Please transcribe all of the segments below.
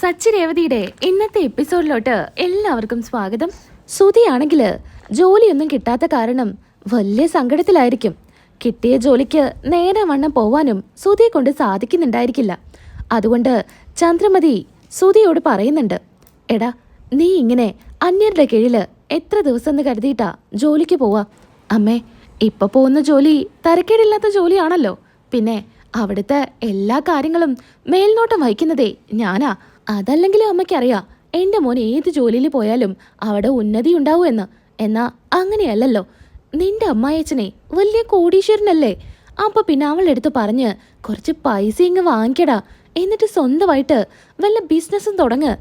സച്ചി രേവതിയുടെ ഇന്നത്തെ എപ്പിസോഡിലോട്ട് എല്ലാവർക്കും സ്വാഗതം. ശ്രുതിയാണെങ്കിൽ ജോലിയൊന്നും കിട്ടാത്ത കാരണം വലിയ സങ്കടത്തിലായിരിക്കും. കിട്ടിയ ജോലിക്ക് നേരെ വണ്ണം പോവാനും ശ്രുതിയെ കൊണ്ട് സാധിക്കുന്നുണ്ടായിരിക്കില്ല. അതുകൊണ്ട് ചന്ദ്രമതി ശ്രുതിയോട് പറയുന്നുണ്ട് എടാ നീ ഇങ്ങനെ അന്യരുടെ കീഴിൽ എത്ര ദിവസം എന്ന് കരുതിയിട്ടാ ജോലിക്ക് പോവാ? അമ്മേ ഇപ്പൊ പോകുന്ന ജോലി തരക്കേടില്ലാത്ത ജോലിയാണല്ലോ. പിന്നെ അവിടുത്തെ എല്ലാ കാര്യങ്ങളും മേൽനോട്ടം വഹിക്കുന്നതേ ഞാനാ. അതല്ലെങ്കിലും അമ്മയ്ക്കറിയാം എന്റെ മോൻ ഏത് ജോലിയിൽ പോയാലും അവിടെ ഉന്നതി ഉണ്ടാവുമെന്ന് എന്നാ. അങ്ങനെയല്ലല്ലോ. നിന്റെ അമ്മായച്ചനെ വലിയ കോടീശ്വരനല്ലേ. അപ്പൊ പിന്നെ അവളെടുത്ത് പറഞ്ഞ് കുറച്ച് പൈസ ഇങ്ങ് വാങ്ങിക്കടാ. എന്നിട്ട് സ്വന്തമായിട്ട് വല്ല ബിസിനസ്സും തുടങ്ങ്.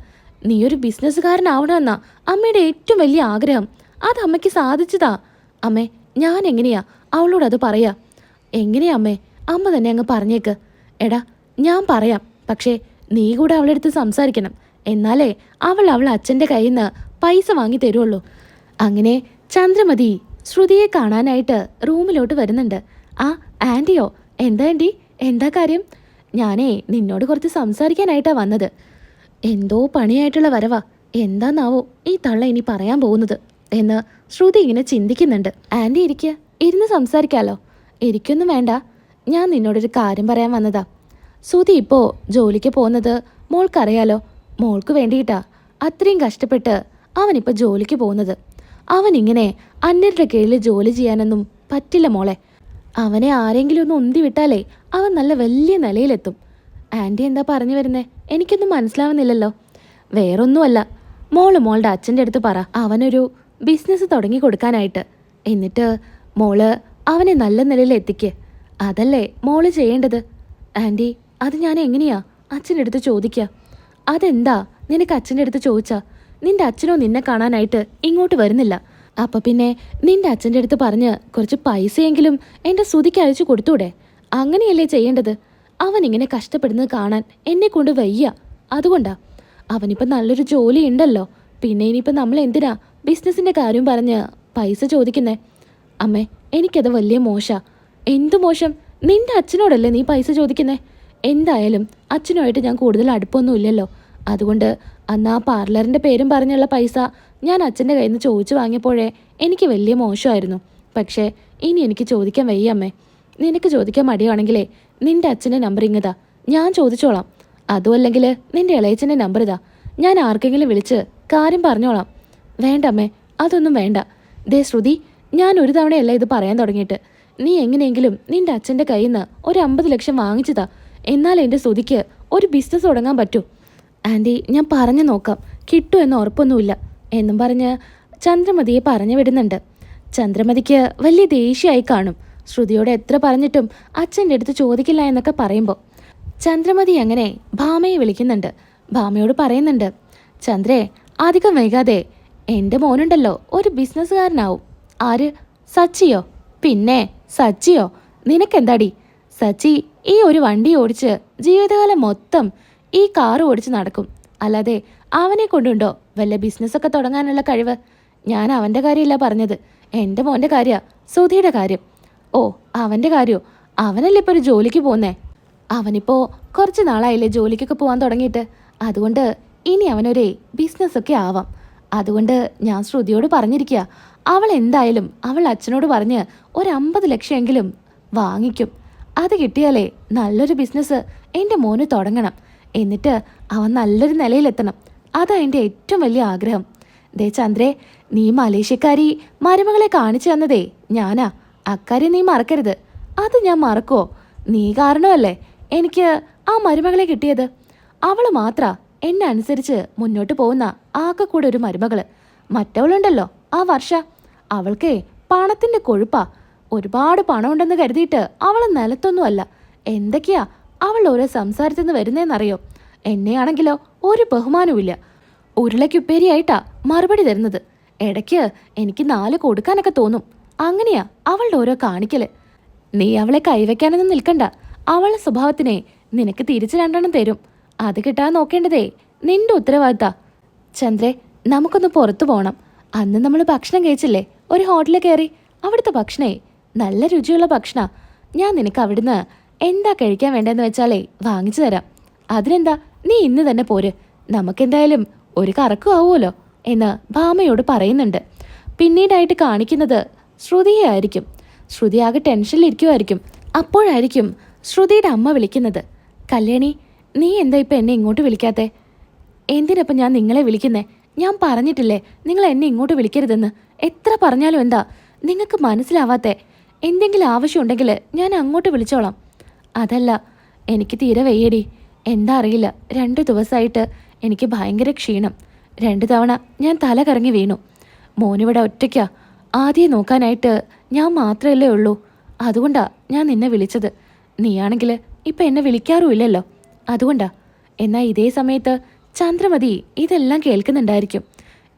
നീ ഒരു ബിസിനസ്സുകാരനാവണമെന്നാ അമ്മയുടെ ഏറ്റവും വലിയ ആഗ്രഹം. അത് അമ്മയ്ക്ക് സാധിച്ചതാ. അമ്മേ ഞാൻ എങ്ങനെയാ അവളോട് അത് പറയാ? എങ്ങനെയാ അമ്മേ അമ്മ തന്നെ അങ്ങ് പറഞ്ഞേക്ക്. എടാ ഞാൻ പറയാം. പക്ഷേ നീ കൂടെ അവളെടുത്ത് സംസാരിക്കണം. എന്നാലേ അവൾ അവൾ അച്ഛന്റെ കയ്യിൽ നിന്ന് പൈസ വാങ്ങി തരുള്ളൂ അങ്ങനെ ചന്ദ്രമതി ശ്രുതിയെ കാണാനായിട്ട് റൂമിലോട്ട് വരുന്നുണ്ട്. ആ ആന്റിയോ? എന്താ ആന്റി? എന്താ കാര്യം? ഞാനേ നിന്നോട് കുറച്ച് സംസാരിക്കാനായിട്ടാണ് വന്നത്. എന്തോ പണിയായിട്ടുള്ള വരവാ. എന്താന്നാവോ ഈ തള്ള ഇനി പറയാൻ പോകുന്നത് എന്ന് ശ്രുതി ഇങ്ങനെ ചിന്തിക്കുന്നുണ്ട്. ആന്റി ഇരിക്കുക ഇരുന്ന് സംസാരിക്കാലോ. ഇരിക്കൊന്നും വേണ്ട. ഞാൻ നിന്നോടൊരു കാര്യം പറയാൻ വന്നതാ. സുധി ഇപ്പോൾ ജോലിക്ക് പോകുന്നത് മോൾക്കറിയാലോ. മോൾക്ക് വേണ്ടിയിട്ടാ. അത്രയും കഷ്ടപ്പെട്ട് അവനിപ്പോ ജോലിക്ക് പോകുന്നത്. അവൻ ഇങ്ങനെ അന്യരുടെ കീഴിൽ ജോലി ചെയ്യാനൊന്നും പറ്റില്ല മോളെ. അവനെ ആരെങ്കിലും ഒന്ന് ഉന്തി വിട്ടാലേ അവൻ നല്ല വലിയ നിലയിലെത്തും. ആന്റി എന്താ പറഞ്ഞു വരുന്നേ? എനിക്കൊന്നും മനസ്സിലാവുന്നില്ലല്ലോ. വേറൊന്നുമല്ല. മോൾ മോളുടെ അച്ഛന്റെ അടുത്ത് പറ. അവനൊരു ബിസിനസ് തുടങ്ങി കൊടുക്കാനായിട്ട്. എന്നിട്ട് മോൾ അവനെ നല്ല നിലയിൽ എത്തിക്ക് അതല്ലേ മോൾ ചെയ്യേണ്ടത്? ആന്റി അത് ഞാൻ എങ്ങനെയാ അച്ഛന്റെ അടുത്ത് ചോദിക്കുക അതെന്താ നിനക്ക് അച്ഛന്റെ അടുത്ത് ചോദിച്ചാ? നിന്റെ അച്ഛനോ നിന്നെ കാണാനായിട്ട് ഇങ്ങോട്ട് വരുന്നില്ല. അപ്പൊ പിന്നെ നിന്റെ അച്ഛന്റെ അടുത്ത് പറഞ്ഞ് കുറച്ച് പൈസയെങ്കിലും എന്റെ സുതിക്ക് അയച്ചു കൊടുത്തൂടെ? അങ്ങനെയല്ലേ ചെയ്യേണ്ടത്? അവൻ ഇങ്ങനെ കഷ്ടപ്പെടുന്നത് കാണാൻ എന്നെ കൊണ്ട് വയ്യ. അതുകൊണ്ടാ. അവനിപ്പോൾ നല്ലൊരു ജോലി ഉണ്ടല്ലോ. പിന്നെ ഇനിയിപ്പോൾ നമ്മൾ എന്തിനാ ബിസിനസിന്റെ കാര്യം പറഞ്ഞ് പൈസ ചോദിക്കുന്നേ? അമ്മേ എനിക്കത് വലിയ മോശ. എന്തു മോശം? നിന്റെ അച്ഛനോടല്ലേ നീ പൈസ ചോദിക്കുന്നേ? എന്തായാലും അച്ഛനുമായിട്ട് ഞാൻ കൂടുതൽ അടുപ്പമൊന്നും ഇല്ലല്ലോ അതുകൊണ്ട് അന്ന് ആ പാർലറിന്റെ പേരും പറഞ്ഞുള്ള പൈസ ഞാൻ അച്ഛന്റെ കയ്യിൽ നിന്ന് ചോദിച്ചു വാങ്ങിയപ്പോഴേ എനിക്ക് വലിയ മോശമായിരുന്നു. പക്ഷേ ഇനി എനിക്ക് ചോദിക്കാൻ വയ്യ അമ്മേ. നിനക്ക് ചോദിക്കാൻ മടിയാണെങ്കിലേ നിന്റെ അച്ഛന്റെ നമ്പർ ഇങ്ങതാ. ഞാൻ ചോദിച്ചോളാം. അതും അല്ലെങ്കിൽ നിന്റെ ഇളയച്ചന്റെ നമ്പർ ഇതാ. ഞാൻ ആർക്കെങ്കിലും വിളിച്ച് കാര്യം പറഞ്ഞോളാം. വേണ്ട അമ്മേ അതൊന്നും വേണ്ട. ദേ ശ്രുതി ഞാൻ ഒരു തവണയല്ല ഇത് പറയാൻ തുടങ്ങിയിട്ട്. നീ എങ്ങനെയെങ്കിലും നിന്റെ അച്ഛന്റെ കയ്യിൽ നിന്ന് ഒരു അമ്പത് ലക്ഷം വാങ്ങിച്ചതാ. എന്നാൽ എന്റെ ശ്രുതിക്ക് ഒരു ബിസിനസ് തുടങ്ങാൻ പറ്റൂ. ആന്റി ഞാൻ പറഞ്ഞു നോക്കാം. കിട്ടൂ എന്ന് ഉറപ്പൊന്നുമില്ല. എന്നും പറഞ്ഞ് ചന്ദ്രമതിയെ പറഞ്ഞു വിടുന്നുണ്ട്. ചന്ദ്രമതിക്ക് വലിയ ദേഷ്യമായി കാണും. ശ്രുതിയോട് എത്ര പറഞ്ഞിട്ടും അച്ഛന്റെ അടുത്ത് ചോദിക്കില്ല എന്നൊക്കെ പറയുമ്പോൾ ചന്ദ്രമതി അങ്ങനെ ഭാമയെ വിളിക്കുന്നുണ്ട്. ഭാമയോട് പറയുന്നുണ്ട് ചന്ദ്രേ അധികം വൈകാതെ എന്റെ മോനുണ്ടല്ലോ ഒരു ബിസിനസ്സുകാരനാവും ആര്? സച്ചിയോ? പിന്നെ സച്ചിയോ? നിനക്കെന്താടി? സച്ചി ഈ ഒരു വണ്ടി ഓടിച്ച് ജീവിതകാലം മൊത്തം ഈ കാർ ഓടിച്ച് നടക്കും. അല്ലാതെ അവനെ കൊണ്ടുണ്ടോ? വല്ല ബിസിനസ്സൊക്കെ തുടങ്ങാനുള്ള കഴിവ്? ഞാൻ അവന്റെ കാര്യമല്ല പറഞ്ഞത്. എന്റെ മോന്റെ കാര്യ സുധിയുടെ കാര്യം. ഓ അവന്റെ കാര്യോ? അവനല്ലേ ഇപ്പോൾ ഒരു ജോലിക്ക് പോകുന്നേ അവനിപ്പോൾ കുറച്ച് നാളായില്ലേ ജോലിക്കൊക്കെ പോകാൻ തുടങ്ങിയിട്ട്. അതുകൊണ്ട് ഇനി അവനൊരേ ബിസിനസ്സൊക്കെ ആവാം. അതുകൊണ്ട് ഞാൻ ശ്രുതിയോട് പറഞ്ഞിരിക്കുക അവൾ എന്തായാലും അവൾ അച്ഛനോട് പറഞ്ഞ് ഒരു അമ്പത് ലക്ഷമെങ്കിലും വാങ്ങിക്കും. അത് കിട്ടിയാലേ നല്ലൊരു ബിസിനസ് എന്റെ മോന് തുടങ്ങണം. എന്നിട്ട് അവൻ നല്ലൊരു നിലയിലെത്തണം. അതാ എന്റെ ഏറ്റവും വലിയ ആഗ്രഹം. ദേ ചന്ദ്രേ നീ മലേഷ്യക്കാരി മരുമകളെ കാണിച്ചു തന്നതേ. ഞാനാ അക്കാര്യം നീ മറക്കരുത്. അത് ഞാൻ മറക്കുമോ നീ കാരണമല്ലേ എനിക്ക് ആ മരുമകളെ കിട്ടിയത്? അവൾ മാത്ര എന്നെ അനുസരിച്ച് മുന്നോട്ട് പോകുന്ന ആകെ കൂടെ ഒരു മരുമകൾ. മറ്റവളുണ്ടല്ലോ ആ വർഷ. അവൾക്കേ പണത്തിന്റെ കൊഴുപ്പാ. ഒരുപാട് പണമുണ്ടെന്ന് കരുതിയിട്ട് അവൾ നിലത്തൊന്നുമല്ല. എന്തൊക്കെയാ അവൾ ഓരോ സംസാരത്തിൽ നിന്ന് വരുന്നേന്നറിയോ? എന്നെയാണെങ്കിലോ ഒരു ബഹുമാനവുമില്ല. ഉരുളയ്ക്കുപ്പേരിയായിട്ടാ മറുപടി തരുന്നത്. ഇടയ്ക്ക് എനിക്ക് നാല് കൊടുക്കാനൊക്കെ തോന്നും. അങ്ങനെയാ അവളുടെ ഓരോ കാണിക്കൽ. നീ അവളെ കൈവയ്ക്കാനൊന്നും നിൽക്കണ്ട. അവളുടെ സ്വഭാവത്തിനെ നിനക്ക് തിരിച്ചു രണ്ടെണ്ണം തരും. അത് കിട്ടാൻ നോക്കേണ്ടതേ നിന്റെ ഉത്തരവാദിത്ത. ചന്ദ്രേ നമുക്കൊന്ന് പുറത്തു പോകണം അന്ന് നമ്മൾ ഭക്ഷണം കഴിച്ചില്ലേ? ഒരു ഹോട്ടലിൽ കയറി. അവിടുത്തെ ഭക്ഷണേ നല്ല രുചിയുള്ള ഭക്ഷണ. ഞാൻ നിനക്ക് അവിടുന്ന് എന്താ കഴിക്കാൻ വേണ്ടതെന്ന് വെച്ചാലേ വാങ്ങിച്ചു തരാം. അതിനെന്താ? നീ ഇന്ന് തന്നെ പോര്. നമുക്കെന്തായാലും ഒരു കറക്കും ആവുമല്ലോ എന്ന് ഭാമയോട് പറയുന്നുണ്ട്. പിന്നീടായിട്ട് കാണിക്കുന്നത് ശ്രുതിയെ ആയിരിക്കും ശ്രുതി ആകെ ടെൻഷനിലിരിക്കുമായിരിക്കും അപ്പോഴായിരിക്കും ശ്രുതിയുടെ അമ്മ വിളിക്കുന്നത്. കല്യാണി നീ എന്താ ഇപ്പം എന്നെ ഇങ്ങോട്ട് വിളിക്കാത്തെ? എന്തിനപ്പം ഞാൻ നിങ്ങളെ വിളിക്കുന്നേ? ഞാൻ പറഞ്ഞിട്ടില്ലേ നിങ്ങൾ എന്നെ ഇങ്ങോട്ട് വിളിക്കരുതെന്ന്? എത്ര പറഞ്ഞാലും എന്താ? നിങ്ങൾക്ക് മനസ്സിലാവാത്തെ? എന്തെങ്കിലും ആവശ്യമുണ്ടെങ്കിൽ ഞാൻ അങ്ങോട്ട് വിളിച്ചോളാം. അതല്ല എനിക്ക് തീരെ വയ്യടി. എന്താ അറിയില്ല. രണ്ട് ദിവസമായിട്ട് എനിക്ക് ഭയങ്കര ക്ഷീണം. രണ്ട് തവണ ഞാൻ തല കറങ്ങി വീണു. മോനിവിടെ ഒറ്റയ്ക്കാ. ആദ്യം നോക്കാനായിട്ട് ഞാൻ മാത്രമല്ലേ ഉള്ളൂ. അതുകൊണ്ടാ ഞാൻ നിന്നെ വിളിച്ചത്. നീയാണെങ്കിൽ ഇപ്പം എന്നെ വിളിക്കാറുമില്ലല്ലോ. അതുകൊണ്ടാ. എന്നാൽ ഇതേ സമയത്ത് ചന്ദ്രമതി ഇതെല്ലാം കേൾക്കുന്നുണ്ടായിരിക്കും.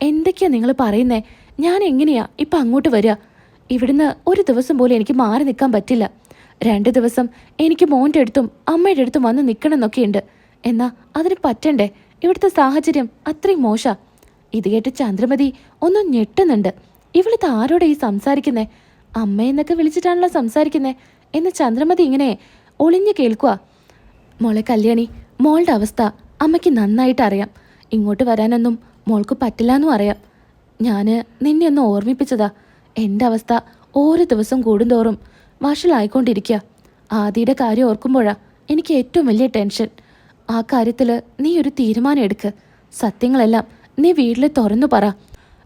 എന്തൊക്കെയാ നിങ്ങൾ പറയുന്നേ? ഞാൻ എങ്ങനെയാ ഇപ്പം അങ്ങോട്ട് വരിക ഇവിടുന്ന് ഒരു ദിവസം പോലും എനിക്ക് മാറി നിൽക്കാൻ പറ്റില്ല. രണ്ട് ദിവസം എനിക്ക് മോന്റെ അടുത്തും അമ്മയുടെ അടുത്തും വന്ന് നിൽക്കണം എന്നൊക്കെയുണ്ട് എന്നാ അതിന് പറ്റണ്ടേ? ഇവിടുത്തെ സാഹചര്യം അത്രയും മോശ. ഇത് കേട്ട് ചന്ദ്രമതി ഒന്നും ഞെട്ടുന്നുണ്ട്. ഇവിടുത്തെ ആരോടെ ഈ സംസാരിക്കുന്നേ? അമ്മയെന്നൊക്കെ വിളിച്ചിട്ടാണല്ലോ സംസാരിക്കുന്നേ? എന്ന് ചന്ദ്രമതി ഇങ്ങനെ ഒളിഞ്ഞു കേൾക്കുക മോളെ കല്യാണി മോളുടെ അവസ്ഥ അമ്മയ്ക്ക് നന്നായിട്ട് അറിയാം. ഇങ്ങോട്ട് വരാനൊന്നും മോൾക്ക് പറ്റില്ല എന്നും അറിയാം. ഞാൻ നിന്നെ ഒന്ന് ഓർമ്മിപ്പിച്ചതാ. എന്റെ അവസ്ഥ ഓരോ ദിവസം കൂടുന്തോറും വഷളായിക്കൊണ്ടിരിക്കുക ആദിയുടെ കാര്യം ഓർക്കുമ്പോഴാ എനിക്ക് ഏറ്റവും വലിയ ടെൻഷൻ. ആ കാര്യത്തിൽ നീ ഒരു തീരുമാനം എടുക്ക്. സത്യങ്ങളെല്ലാം നീ വീട്ടിൽ തുറന്നു പറ.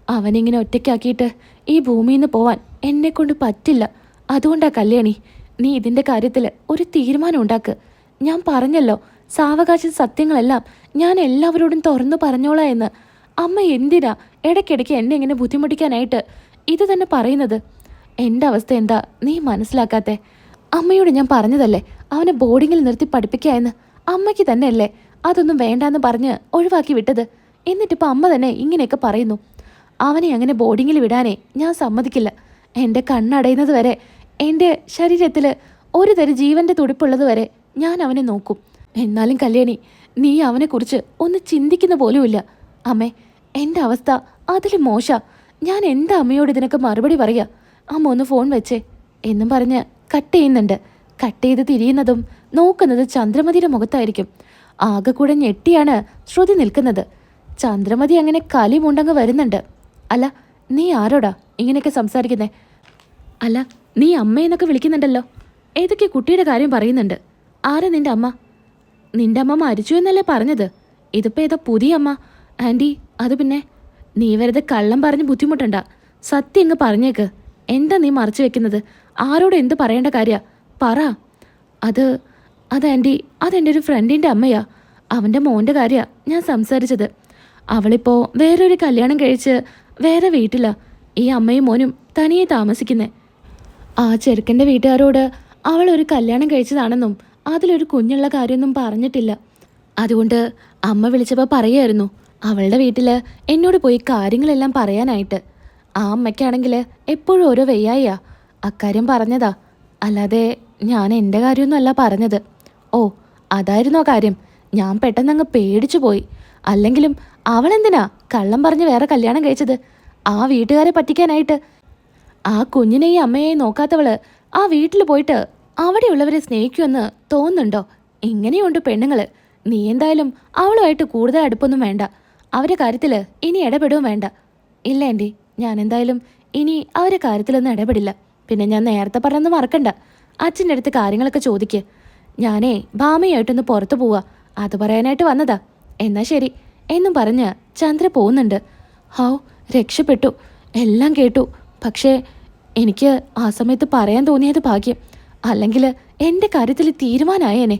അവനിങ്ങനെ ഒറ്റയ്ക്കാക്കിയിട്ട് ഈ ഭൂമിയിൽ നിന്ന് പോവാൻ എന്നെക്കൊണ്ട് പറ്റില്ല. അതുകൊണ്ടാ കല്യാണി നീ ഇതിന്റെ കാര്യത്തിൽ ഒരു തീരുമാനം ഉണ്ടാക്ക്. ഞാൻ പറഞ്ഞല്ലോ സാവകാശ സത്യങ്ങളെല്ലാം ഞാൻ എല്ലാവരോടും തുറന്നു പറഞ്ഞോളാ എന്ന്. അമ്മ എന്തിനാ ഇടയ്ക്കിടയ്ക്ക് എന്നെ ഇങ്ങനെ ബുദ്ധിമുട്ടിക്കാനായിട്ട് ഇത് തന്നെ പറയുന്നത് എന്റെ അവസ്ഥ എന്താ? നീ മനസ്സിലാക്കാത്തെ. അമ്മയോട് ഞാൻ പറഞ്ഞതല്ലേ? അവനെ ബോർഡിങ്ങിൽ നിർത്തി പഠിപ്പിക്കുക എന്ന്. അമ്മയ്ക്ക് തന്നെയല്ലേ. അതൊന്നും വേണ്ടാന്ന് പറഞ്ഞ് ഒഴിവാക്കി വിട്ടത്. എന്നിട്ടിപ്പോൾ അമ്മ തന്നെ ഇങ്ങനെയൊക്കെ പറയുന്നു. അവനെ അങ്ങനെ ബോർഡിങ്ങിൽ വിടാനേ ഞാൻ സമ്മതിക്കില്ല. എന്റെ കണ്ണടയുന്നത് വരെ എന്റെ ശരീരത്തിൽ ഒരു തരം ജീവന്റെ തുടിപ്പുള്ളത് വരെ ഞാൻ അവനെ നോക്കും. എന്നാലും കല്യാണി നീ അവനെക്കുറിച്ച് ഒന്ന് ചിന്തിക്കുന്ന പോലുമില്ല. അമ്മേ എന്റെ അവസ്ഥ അതിൽ മോശ. ഞാൻ എന്താ അമ്മയോട് ഇതിനൊക്കെ മറുപടി പറയാ? അമ്മ ഒന്ന് ഫോൺ വെച്ചേ. എന്നും പറഞ്ഞ് കട്ട് ചെയ്യുന്നുണ്ട്. കട്ട് ചെയ്ത് തിരിയുന്നതും നോക്കുന്നത് ചന്ദ്രമതിയുടെ മുഖത്തായിരിക്കും. ആകെ കൂടെ ഞെട്ടിയാണ് ശ്രുതി നിൽക്കുന്നത്. ചന്ദ്രമതി അങ്ങനെ കലി മുണ്ടങ്ങ് വരുന്നുണ്ട്. അല്ല നീ ആരോടാ ഇങ്ങനെയൊക്കെ സംസാരിക്കുന്നേ? അല്ല നീ അമ്മയെന്നൊക്കെ വിളിക്കുന്നുണ്ടല്ലോ. ഏതൊക്കെ കുട്ടിയുടെ കാര്യം പറയുന്നുണ്ട്? ആരാ നിന്റെ അമ്മ? നിന്റെ അമ്മ മരിച്ചു എന്നല്ലേ പറഞ്ഞത്? ഇതിപ്പോ ഏതാ പുതിയ അമ്മ? ആന്റി അത് പിന്നെ നീ വെറുതെ കള്ളം പറഞ്ഞ് ബുദ്ധിമുട്ടണ്ട. സത്യം ഇങ്ങ് പറഞ്ഞേക്ക്. എന്താ നീ മറച്ചു വെക്കുന്നത്? ആരോട് എന്ത് പറയേണ്ട കാര്യ? പറ. അത് അത് ആന്റി അതെന്റെ ഒരു ഫ്രണ്ടിന്റെ അമ്മയാ. അവന്റെ മോന്റെ കാര്യ ഞാൻ സംസാരിച്ചത്. അവളിപ്പോൾ വേറൊരു കല്യാണം കഴിച്ച് വേറെ വീട്ടിലാ. ഈ അമ്മയും മോനും തനിയെ താമസിക്കുന്നേ. ആ ചെറുക്കന്റെ വീട്ടുകാരോട് അവൾ ഒരു കല്യാണം കഴിച്ചതാണെന്നും അതിലൊരു കുഞ്ഞുള്ള കാര്യമൊന്നും പറഞ്ഞിട്ടില്ല. അതുകൊണ്ട് അമ്മ വിളിച്ചപ്പോൾ പറയായിരുന്നു അവളുടെ വീട്ടിൽ എന്നോട് പോയി കാര്യങ്ങളെല്ലാം പറയാനായിട്ട്. ആ അമ്മയ്ക്കാണെങ്കിൽ എപ്പോഴും ഓരോ വെയ്യായിയാ അക്കാര്യം പറഞ്ഞതാ. അല്ലാതെ ഞാൻ എന്റെ കാര്യമൊന്നുമല്ല പറഞ്ഞത്. ഓ അതായിരുന്നോ കാര്യം? ഞാൻ പെട്ടെന്നങ്ങ് പേടിച്ചു പോയി. അല്ലെങ്കിലും അവളെന്തിനാ കള്ളം പറഞ്ഞ് വേറെ കല്യാണം കഴിച്ചത്? ആ വീട്ടുകാരെ പറ്റിക്കാനായിട്ട്. ആ കുഞ്ഞിനെയും അമ്മയെയും നോക്കാത്തവൾ ആ വീട്ടിൽ പോയിട്ട് അവിടെയുള്ളവരെ സ്നേഹിക്കുമെന്ന് തോന്നുന്നുണ്ടോ? ഇങ്ങനെയുണ്ട് പെണ്ണുങ്ങൾ. നീ എന്തായാലും അവളുമായിട്ട് കൂടുതൽ അടുപ്പൊന്നും വേണ്ട. അവരുടെ കാര്യത്തിൽ ഇനി ഇടപെടുകയും വേണ്ട. ഇല്ല ആന്റി ഞാൻ എന്തായാലും ഇനി അവരുടെ കാര്യത്തിലൊന്നും ഇടപെടില്ല. പിന്നെ ഞാൻ നേരത്തെ പറഞ്ഞൊന്ന് മറക്കണ്ട. അച്ഛന്റെ അടുത്ത് കാര്യങ്ങളൊക്കെ ചോദിക്ക്. ഞാനേ ഭാമയായിട്ടൊന്ന് പുറത്തു പോവാ. അത് പറയാനായിട്ട് വന്നതാ. എന്നാ ശരി. എന്നും പറഞ്ഞ് ചന്ദ്ര പോകുന്നുണ്ട്. ഹൗ രക്ഷപ്പെട്ടു. എല്ലാം കേട്ടു. പക്ഷേ എനിക്ക് ആ സമയത്ത് പറയാൻ തോന്നിയത് ഭാഗ്യം. അല്ലെങ്കിൽ എന്റെ കാര്യത്തിൽ തീരുമാനമായേനെ.